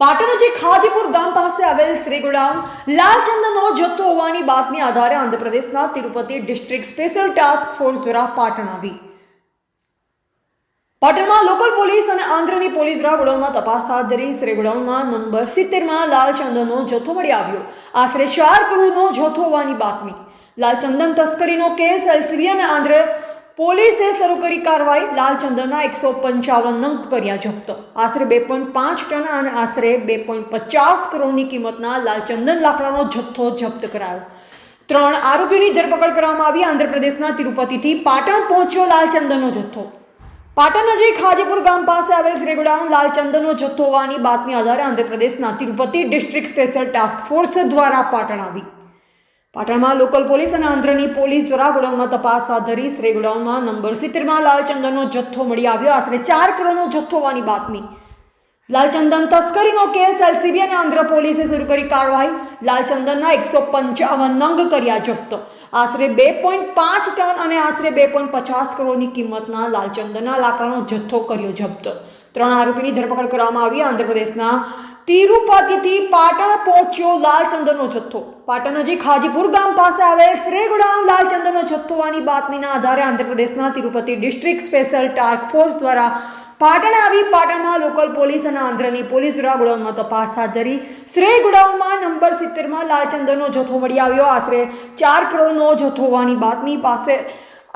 પાટણ જે ખાજીપુર ગામ પાસે આવેલ શ્રી ગોડાઉન લાલચંદનનો જથ્થો હોવાની બાતમી આધારે આંધ્રપ્રદેશના Tirupati district special task force દ્વારા પાટણ આવી. પાટણમાં લોકલ પોલીસ અને આંધ્રની પોલીસ દ્વારા ગોડાઉનમાં તપાસ હાથ ધરી શ્રી ગોડાઉનમાં નંબર સિત્તેરમાં લાલચંદનનો જથ્થો મળી આવ્યો. આશરે ચાર કરોડનો જથ્થો હોવાની બાતમી. લાલચંદન તસ્કરીનો કેસ એલસીબી અને આંધ્ર પોલીસે શરૂ કરી કાર્યવાહી લાલચંદનના એકસો પંચાવન નંગ કર્યા જપ્ત. આશરે બે પોઈન્ટ પાંચ ટન અને આશરે બે પોઈન્ટ પચાસ કરોડની કિંમતના લાલચંદન લાકડાનો જથ્થો જપ્ત કરાયો. ત્રણ આરોપીઓની ધરપકડ કરવામાં આવી. આંધ્રપ્રદેશના તિરુપતિથી પાટણ પહોંચ્યો લાલચંદનનો જથ્થો. પાટણ નજીક હાજીપુર ગામ પાસે આવેલ શ્રી ગોડાઉન લાલચંદનનો જથ્થો હોવાની બાતમી આધારે આંધ્રપ્રદેશના Tirupati district special task force દ્વારા પાટણ આવી. પાટણમાં લોકલ પોલીસ અને આંધ્રની પોલીસ દ્વારા ગોડાઉનમાં તપાસ હાથ ધરી શ્રી ગોડાઉનમાં નંબર સિત્તેરમાં લાલચંદનનો જથ્થો મળી આવ્યો. આશરે ચાર કરોડનો જથ્થો હોવાની બાતમી. લાલચંદન તસ્કરીનો કેસ, એલસીબી અને આંધ્ર પોલીસે શરૂ કરી કાર્યવાહી લાલચંદનના એકસો પંચાવન નંગ કર્યા જપ્ત. આશરે બે પોઈન્ટ પાંચ ટન અને આશરે બે પોઈન્ટ પચાસ કરોડની કિંમતના લાલચંદનના લાકડાનો જથ્થો કર્યો જપ્ત. ત્રણ આરોપીની ધરપકડ કરવામાં આવી. આંધ્રપ્રદેશના તિરુપતિથી પાટણ પહોંચ્યો લાલચંદનનો જથ્થો. પાટણ નજીક હાજીપુર ગામ પાસે આવે શ્રેગુડામ લાલચંદનનો જથ્થો હોવાની બાતમીના આધારે આંધ્રપ્રદેશના Tirupati district special task force દ્વારા પાટણ આવી પાટણમાં લોકલ પોલીસ અને આંધ્રની પોલીસ દ્વારા ગોડાઉનમાં તપાસ હાથ ધરી શ્રેય ગોડાઉનમાં નંબર સિત્તેરમાં લાલચંદનનો જથ્થો મળી આવ્યો. આશરે ચાર કરોડનો જથ્થો હોવાની બાતમી પાસે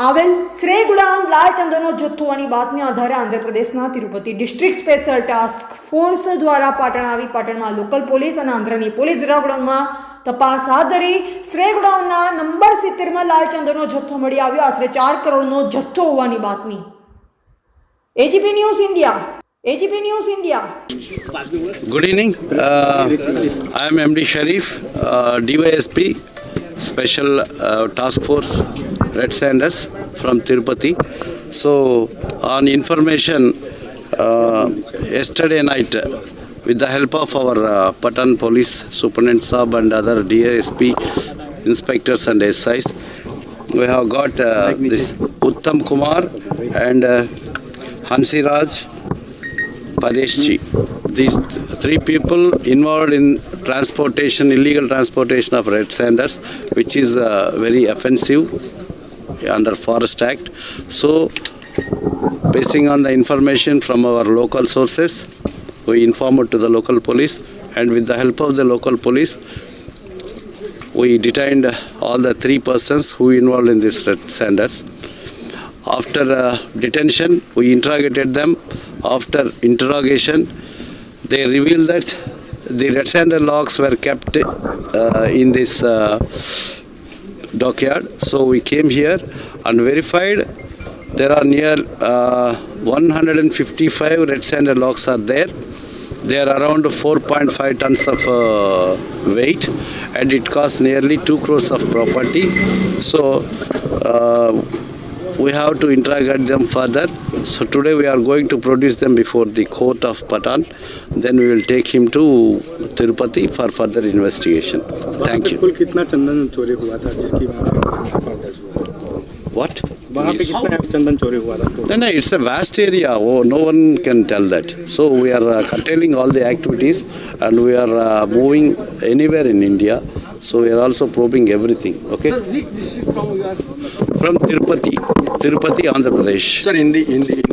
આવેલ શ્રેય ગુડાઉન લાલચંદનનો જથ્થો હોવાની બાતમી આધારે આંધ્રપ્રદેશના Tirupati district special task force દ્વારા પાટણ આવી પાટણમાં લોકલ પોલીસ અને આંધ્રની પોલીસ ગોડાઉનમાં તપાસ હાથ ધરી શ્રેય ગોડાઉનના નંબર સિત્તેરમાં લાલચંદનનો જથ્થો મળી આવ્યો. આશરે ચાર કરોડનો જથ્થો હોવાની બાતમી. AGP news India. AGP News India. Good evening. Uh, I am MD Sharif, uh, DYSP, Special uh, Task Force Red Sanders from Tirupati. So, on information, uh, yesterday night, with the help of our uh, Patan Police Superintendent Sab and other DSP inspectors and SIs, we have got uh, this Uttam Kumar and uh, Hansi Raj Pareshji. These th- three people involved in transportation, illegal transportation of red sanders, which is uh, very offensive under Forest Act. So, basing on the information from our local sources, we informed to the local police, and with the help of the local police, we detained all the three persons who involved in this red sanders. After uh, detention, we interrogated them. After interrogation, they revealed that the red sander logs were kept uh, in this uh, dockyard. So we came here and verified there are near uh, 155 red sander logs are there. They are around 4.5 tons of uh, weight and it costs nearly 2 crores of property. So uh, we have to interrogate them further. So today we are going to produce them before the court of Patan. Then we will take him to Tirupati for further investigation. Thank you. कुल कितना चंदन चोरी हुआ था जिसकी वहाँ पे पर्दाज हुआ What? वहाँ पे कितना चंदन चोरी हुआ था No, no, it's a vast area. Oh, no one can tell that. So we are uh, curtailing all the activities and we are uh, moving anywhere in India. So we are also probing from Tirupati Tirupati Andhra Pradesh sir Hindi Hindi Hindi